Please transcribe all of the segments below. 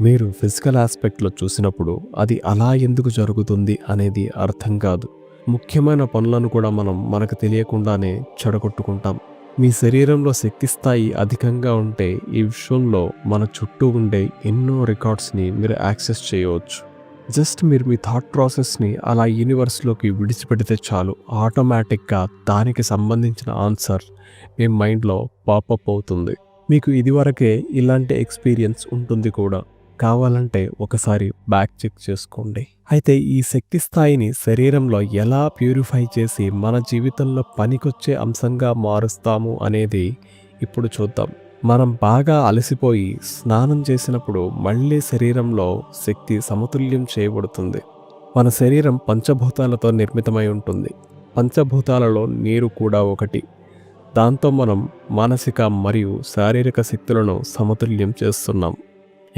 మీరు ఫిజికల్ ఆస్పెక్ట్లో చూసినప్పుడు అది అలా ఎందుకు జరుగుతుంది అనేది అర్థం కాదు. ముఖ్యమైన పనులను కూడా మనం మనకు తెలియకుండానే చెడగొట్టుకుంటాం. మీ శరీరంలో శక్తి స్థాయి అధికంగా ఉంటే ఈ విశ్వంలో మన చుట్టూ ఉండే ఎన్నో రికార్డ్స్ని మీరు యాక్సెస్ చేయవచ్చు. జస్ట్ మీరు మీ థాట్ ప్రాసెస్ని అలా యూనివర్స్లోకి విడిచిపెడితే చాలు. ఆటోమేటిక్గా దానికి సంబంధించిన ఆన్సర్ మీ మైండ్లో పాపప్ అవుతుంది. మీకు ఇదివరకే ఇలాంటి ఎక్స్పీరియన్స్ ఉంటుంది కూడా. కావాలంటే ఒకసారి బ్యాక్ చెక్ చేసుకోండి. అయితే ఈ శక్తి స్థాయిని శరీరంలో ఎలా ప్యూరిఫై చేసి మన జీవితంలో పనికొచ్చే అంశంగా మారుస్తాము అనేది ఇప్పుడు చూద్దాం. మనం బాగా అలసిపోయి స్నానం చేసినప్పుడు మళ్ళీ శరీరంలో శక్తి సమతుల్యం చేయబడుతుంది. మన శరీరం పంచభూతాలతో నిర్మితమై ఉంటుంది. పంచభూతాలలో నీరు కూడా ఒకటి. దాంతో మనం మానసిక మరియు శారీరక శక్తులను సమతుల్యం చేస్తున్నాం.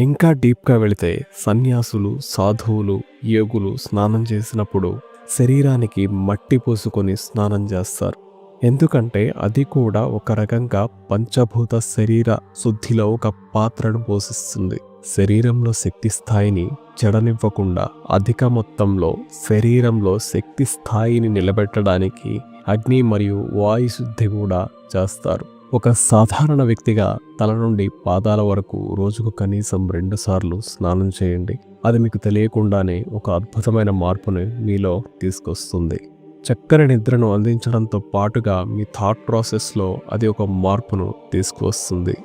ఇంకా డీప్గా వెళితే సన్యాసులు సాధువులు యోగులు స్నానం చేసినప్పుడు శరీరానికి మట్టి పోసుకొని స్నానం చేస్తారు. ఎందుకంటే అది కూడా ఒక రకంగా పంచభూత శరీర శుద్ధిలో ఒక పాత్రను పోషిస్తుంది. శరీరంలో శక్తి స్థాయిని చెడనివ్వకుండా అధిక మొత్తంలో శరీరంలో శక్తి స్థాయిని నిలబెట్టడానికి అగ్ని మరియు వాయు శుద్ధి కూడా చేస్తారు. ఒక సాధారణ వ్యక్తిగా తల నుండి పాదాల వరకు రోజుకు కనీసం రెండుసార్లు స్నానం చేయండి. అది మీకు తెలియకుండానే ఒక అద్భుతమైన మార్పును మీలో తీసుకొస్తుంది. చక్కని నిద్రను అందించడంతో పాటుగా మీ థాట్ ప్రాసెస్లో అది ఒక మార్పును తీసుకువస్తుంది.